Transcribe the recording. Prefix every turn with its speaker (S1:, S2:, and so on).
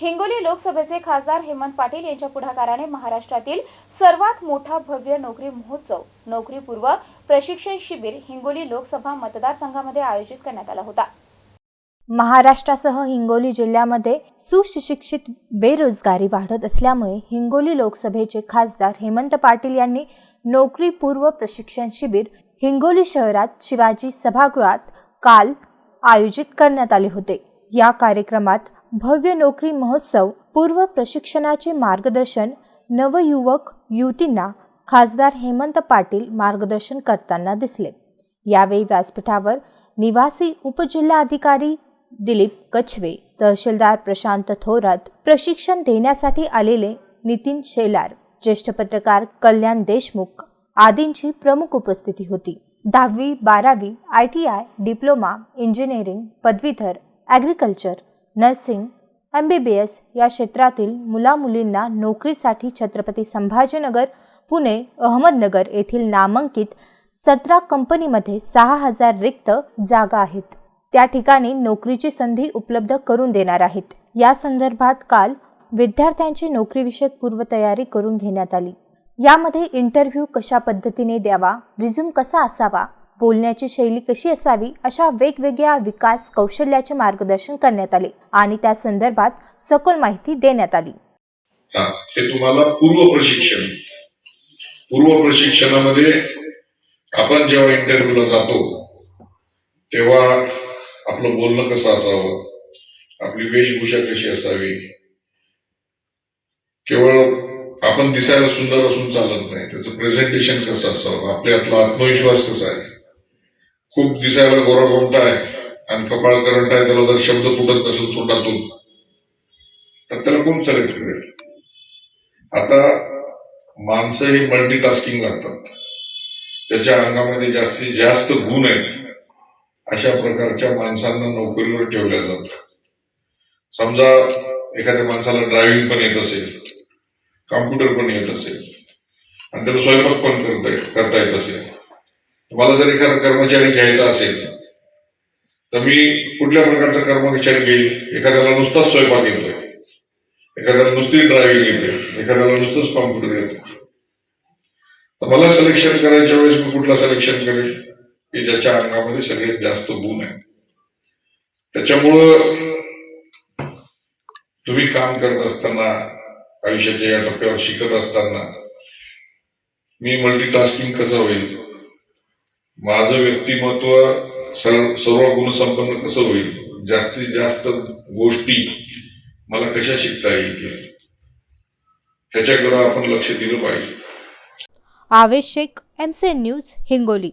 S1: हिंगोली लोकसभेचे खासदार हेमंत पाटील यांच्या पुढाकाराने महाराष्ट्रातील सर्वात मोठा भव्य नोकरी महोत्सव नोकरीपूर्व प्रशिक्षण शिबिर हिंगोली लोकसभा मतदारसंघामध्ये आयोजित करण्यात आला होता.
S2: महाराष्ट्रासह हिंगोली जिल्ह्यामध्ये सुशिक्षित बेरोजगारी वाढत असल्यामुळे हिंगोली लोकसभेचे खासदार हेमंत पाटील यांनी नोकरीपूर्व प्रशिक्षण शिबिर हिंगोली शहरात शिवाजी सभागृहात काल आयोजित करण्यात आले होते. या कार्यक्रमात भव्य नोकरी महोत्सव पूर्व प्रशिक्षणाचे मार्गदर्शन नवयुवक युवतींना खासदार हेमंत पाटील मार्गदर्शन करताना दिसले. यावेळी व्यासपीठावर निवासी उपजिल्हाधिकारी दिलीप कछवे तहसीलदार प्रशांत थोरात प्रशिक्षण देण्यासाठी आलेले नितीन शेलार ज्येष्ठ पत्रकार कल्याण देशमुख आदींची प्रमुख उपस्थिती होती. दहावी बारावी I T I diploma engineering पदवीधर agriculture nursing M B B S या क्षेत्रातील मुलामुलींना नोकरीसाठी छत्रपती संभाजीनगर पुणे अहमदनगर येथील नामांकित सतरा कंपनीमध्ये सहा हजार रिक्त जागा आहेत. त्या ठिकाणी नोकरीची संधी उपलब्ध करून देणार आहेत. या संदर्भात काल विद्यार्थ्यांची नोकरीविषयक पूर्वतयारी करून घेण्यात आली. यामध्ये इंटरव्ह्यू कशा पद्धतीने द्यावा रिझ्यूम कसा असावा बोलण्याची शैली कशी असावी अशा वेगवेगळ्या विकास कौशल्याचे मार्गदर्शन करण्यात आले आणि त्या संदर्भात सखोल माहिती देण्यात आली.
S3: हे तुम्हाला पूर्व प्रशिक्षण. पूर्व प्रशिक्षणामध्ये आपण जेव्हा इंटरव्ह्यूला जातो तेव्हा आपलं बोलणं कसं असावं? आपली वेशभूषा कशी असावी? केवळ आपण दिसायला सुंदर असून चालत नाही त्याचं प्रेझेंटेशन कसं असावं? आपल्यातला आत्मविश्वास कसा आहे? खूप दिसायला गोरा गोमटा आहे? आणि कपाळ करंट आहे त्याला जर शब्द फुटत नसेल तोंडातून तर त्याला कोण सिलेक्ट करेल? आता माणसं हे मल्टीटास्किंग लागतात त्याच्या अंगामध्ये जास्तीत जास्त गुण आहेत. अशा प्रकारच्या माणसांना नोकरीवर ठेवल्या जातात. समजा एखाद्या माणसाला ड्रायव्हिंग पण येत असेल कॉम्प्युटर पण येत असेल आणि त्याला स्वयंपाक पण करता येत- करता येत असेल. मला जर एखादा कर्मचारी घ्यायचा असेल तर मी कुठल्या प्रकारचा कर्मचारी घेईल एखाद्याला नुसताच स्वयंपाक येतोय. एखाद्याला नुसती ड्रायव्हिंग येते. एखाद्याला नुसतंच कॉम्प्युटर येतो. तर मला सिलेक्शन करायच्या वेळेस मी कुठला सिलेक्शन करेल की ज्याच्या अंगामध्ये सगळ्यात जास्त गुण आहे. त्याच्यामुळं तुम्ही काम करत असताना आयुष्याच्या या टप्प्यावर शिकत असताना मी मल्टीटास्किंग कसं होईल? माझं व्यक्तिमत्व सर्व सर्व गुणसंपन्न कसं होईल? जास्तीत जास्त गोष्टी मला कशा शिकता येतील ह्याच्याकडे आपण लक्ष दिलं पाहिजे.
S2: आवश्यक Shaikh M C news Hingoli.